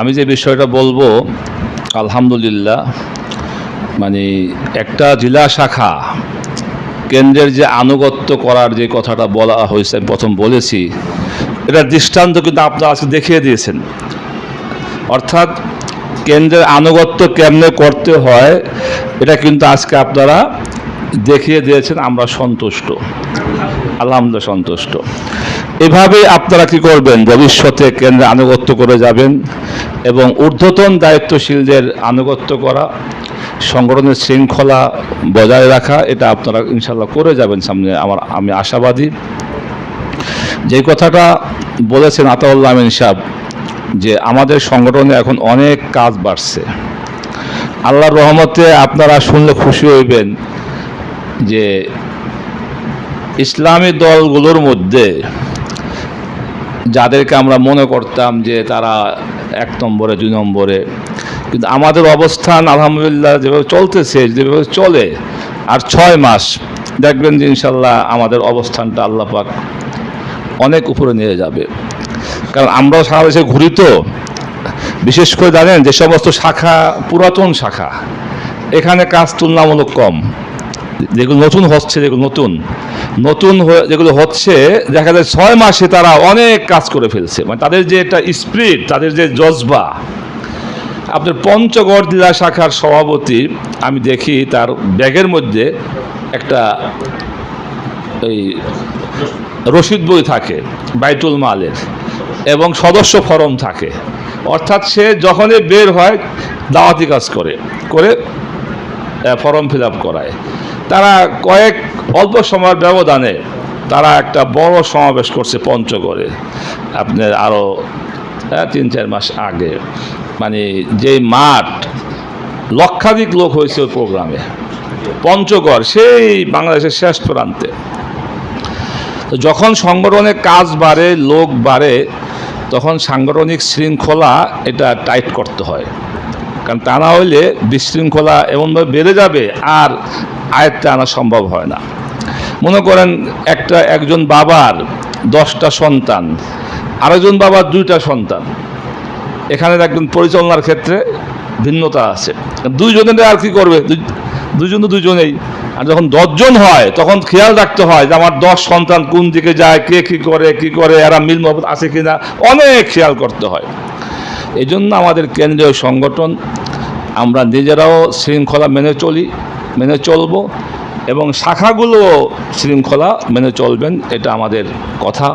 আমি যে বিষয়টা বলব, আলহামদুলিল্লাহ মানে একটা জেলা শাখা কেন্দ্রের যে আনুগত্য করার যে কথাটা বলা হয়েছে, আমি প্রথম বলেছি, এটা দৃষ্টান্ত কিন্তু আপনারা আজকে দেখিয়ে দিয়েছেন। অর্থাৎ কেন্দ্রের আনুগত্য কেমনে করতে হয়, এটা কিন্তু আজকে আপনারা দেখিয়ে দিয়েছেন, আমরা সন্তুষ্ট। আলহামদুলিল্লাহ সন্তুষ্ট। এভাবে আপনারা কি করবেন? ভবিষ্যতে কেন্দ্রে আনুগত্য করে যাবেন এবং ঊর্ধ্বতন দায়িত্বশীলদের আনুগত্য করা, সংগঠনের শৃঙ্খলা বজায় রাখা, এটা আপনারা ইনশাল্লাহ করে যাবেন সামনে। আমার, আমি আশাবাদী। যে কথাটা বলেছেন আতাউল্লাহ আমিন সাহেব, যে আমাদের সংগঠনে এখন অনেক কাজ বাড়ছে। আল্লাহর রহমতে আপনারা শুনলে খুশি হইবেন যে ইসলামী দলগুলোর মধ্যে যাদেরকে আমরা মনে করতাম যে তারা এক নম্বরে, দুই নম্বরে, কিন্তু আমাদের অবস্থান আলহামদুলিল্লাহ যেভাবে চলতেছে, যেভাবে চলে, আর ছয় মাস, দেখবেন যে ইনশাল্লাহ আমাদের অবস্থানটা আল্লাহ পাক অনেক উপরে নিয়ে যাবে। কারণ আমরাও সারা দেশে ঘুরি তো, বিশেষ করে জানেন যে সমস্ত শাখা পুরাতন শাখা, এখানে কাজ তুলনামূলক কম। যেগুলো নতুন হচ্ছে, যেগুলো নতুন নতুন যেগুলো হচ্ছে, দেখা যায় ছয় মাসে তারা অনেক কাজ করে ফেলছে। মানে তাদের যে একটা স্পিরিট তাদের যে জজবা। আপনার পঞ্চগড় জেলা শাখার সভাপতি, আমি দেখি তার ব্যাগের মধ্যে একটা এই রসিদ বই থাকে, বাইতুল মালের, এবং সদস্য ফরম থাকে। অর্থাৎ সে যখনই বের হয়, দাওয়াতি কাজ করে করে ফর্ম ফিল আপ করায়। তারা কয়েক অল্প সময়ের ব্যবধানে তারা একটা বড় সমাবেশ করছে পঞ্চগড়ে। আপনার আরও তিন, চার মাস আগে। মানে যে মাঠ, লক্ষাধিক লোক হয়েছে ওই প্রোগ্রামে। পঞ্চগড়, সেই বাংলাদেশের শেষ প্রান্তে। যখন সংগঠনের কাজ বাড়ে, লোক বাড়ে, তখন সাংগঠনিক শৃঙ্খলা এটা টাইট করতে হয়। কারণ তা না হইলে বিশৃঙ্খলা এমনভাবে বেড়ে যাবে আর আয়ত্তে আনা সম্ভব হয় না। মনে করেন একটা একজন বাবার দশটা সন্তান, আরেকজন বাবার দুইটা সন্তান। এখানে একজন পরিচালনার ক্ষেত্রে ভিন্নতা আছে। দুইজনের আর কি করবে? দুজন তো দুজনেই আর যখন দশজন হয়, তখন খেয়াল রাখতে হয় যে আমার দশ সন্তান কোন দিকে যায়, কে কী করে, কি করে, এরা মিল আছে কিনা, অনেক খেয়াল করতে হয়। এই জন্য আমাদের কেন্দ্রীয় সংগঠন, আমরা নিজেরাও শৃঙ্খলা মেনে চলি, মেনে চলব এবং শাখাগুলো শৃঙ্খলা মেনে চলবেন, এটা আমাদের কথা।